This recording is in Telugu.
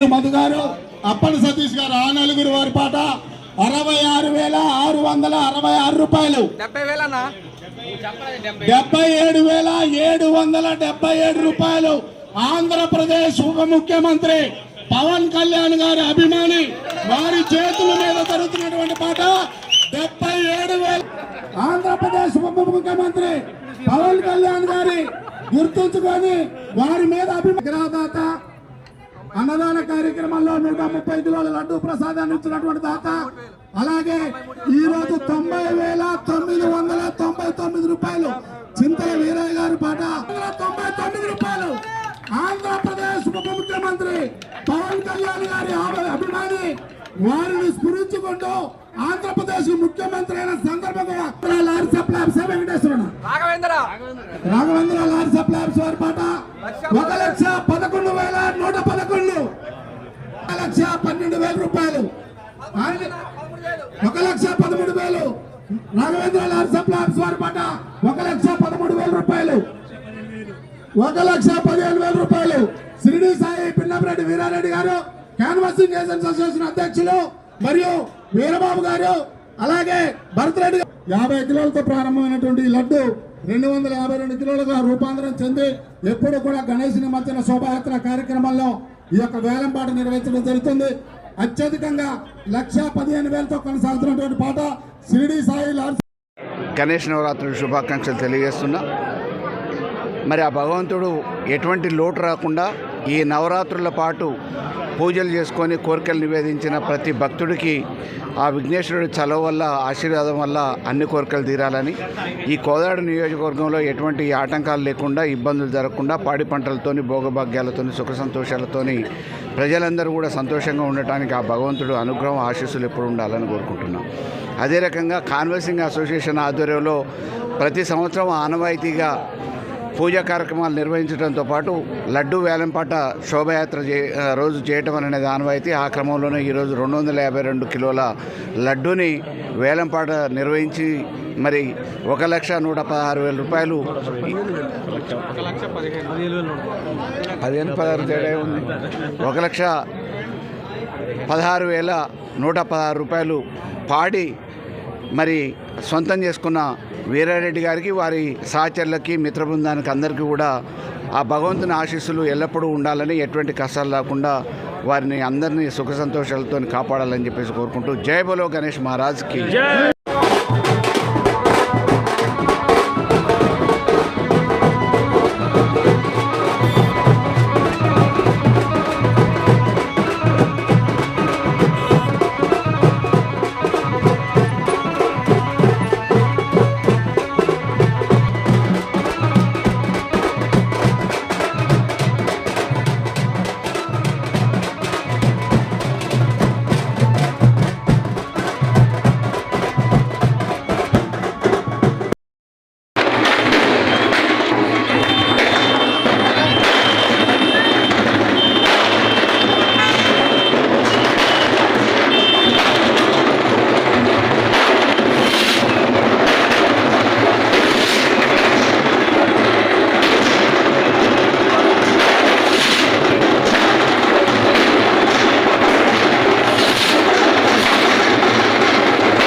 మధు గారు అప్పటి సతీష్ గారు ఆ నలుగురు వారి పాట అరవై ఆరు వేల ఆరు వందల అరవై ఆరు రూపాయలు. డెబ్బై వేలనా? డెబ్బై. ఏడు వేల ఏడు వందల డెబ్బై ఏడు రూపాయలు ఆంధ్రప్రదేశ్ ఉప ముఖ్యమంత్రి పవన్ కళ్యాణ్ గారి అభిమాని వారి చేతుల మీద జరుగుతున్నటువంటి పాట డెబ్బై ఏడు వేల ఆంధ్రప్రదేశ్ ఉప ముఖ్యమంత్రి పవన్ కళ్యాణ్ గారి గుర్తుంచుకొని వారి మీద అభిమాదాత అన్నదాన కార్యక్రమంలో నూట ముప్పై కిలోల లడ్డు ప్రసాదాన్ని ఇచ్చినటువంటి దాత అలాగే ఈ రోజు తొంభై వేల తొమ్మిది వందల తొంభై తొమ్మిది రూపాయలు. చింతల వీరయ్య గారి పాట. తొంభై తొమ్మిది రూపాయలు. ఆంధ్రప్రదేశ్ ఉప ముఖ్యమంత్రి పవన్ కళ్యాణ్ గారి అభిమాని. వారిని స్ఫురించుకుంటూ ఆంధ్రప్రదేశ్ ముఖ్యమంత్రి అయిన సందర్భంగా లారీ సప్లై సే వెంకటేశ్వర. రాఘవేంద్ర. లారీ సప్లైర్స్ వారి పాట. ఒక లక్ష పదకొండు వేల నూట పదకొండు. లక్ష పన్నెండు వేల రూపాయలు. ఒక లక్ష పదమూడు వేలు. రాఘవేంద్ర లారీ సప్లైర్స్ వారి పాట ఒక లక్ష పదమూడు వేల రూపాయలు. ఒక లక్ష పదిహేను వేల రూపాయలు. శ్రీడి సాయి పిన్నపరెడ్డి వీరారెడ్డి గారు క్యాన్వాసింగ్ ఏజెంట్స్ అసోసియేషన్ అధ్యక్షులు మరియు వీరబాబు గారు అలాగే భరతరెడ్డి యాభై కిలోలతో ప్రారంభమైనటువంటి లడ్డు రెండు వందల యాభై రెండు కిలోలుగా రూపాంతరం చెంది ఎప్పుడు కూడా గణేష్ నిమజ్జన శోభాయాత్ర కార్యక్రమంలో ఈ యొక్క వేలంపాట నిర్వహించడం జరుగుతుంది. అత్యధికంగా లక్ష పదిహేను వేలతో కొనసాగుతున్నటువంటి పాట షిరిడి సాయి లార్జ్ గణేష్ నవరాత్రి శుభాకాంక్షలు తెలియజేస్తున్నా. మరి ఆ భగవంతుడు ఎటువంటి లోటు రాకుండా ఈ నవరాత్రుల పాటు పూజలు చేసుకొని కోరికలు నివేదించిన ప్రతి భక్తుడికి ఆ విఘ్నేశ్వరుడి చలవ వల్ల ఆశీర్వాదం వల్ల అన్ని కోరికలు తీరాలని ఈ కోదాడు నియోజకవర్గంలో ఎటువంటి ఆటంకాలు లేకుండా ఇబ్బందులు జరగకుండా పాడి పంటలతోని భోగభాగ్యాలతోని సుఖ సంతోషాలతోని ప్రజలందరూ కూడా సంతోషంగా ఉండటానికి ఆ భగవంతుడు అనుగ్రహం ఆశీస్సులు ఎప్పుడు ఉండాలని కోరుకుంటున్నాం. అదే రకంగా కాన్వర్సింగ్ అసోసియేషన్ ఆధ్వర్యంలో ప్రతి సంవత్సరం ఆనవాయితీగా పూజా కార్యక్రమాలు నిర్వహించడంతో పాటు లడ్డు వేలంపాట శోభయాత్ర చే రోజు చేయటం అనేది ఆనవాయితీ ఆ క్రమంలోనే ఈరోజు రెండు వందల యాభై రెండు కిలోల లడ్డూని వేలంపాట నిర్వహించి మరి ఒక లక్ష నూట పదహారు వేల రూపాయలు పదిహేను పదహారు తేడా ఉంది ఒక లక్ష పదహారు వేల నూట పదహారు రూపాయలు పాడి మరి సొంతం చేసుకున్న వీరారెడ్డి గారికి వారి సహచరులకి మిత్ర బృందానికి అందరికీ కూడా ఆ భగవంతుని ఆశీస్సులు ఎల్లప్పుడూ ఉండాలని ఎటువంటి కష్టాలు లేకుండా వారిని అందరినీ సుఖ సంతోషాలతో కాపాడాలని చెప్పేసి కోరుకుంటూ జై బలో గణేష్ మహారాజ్కి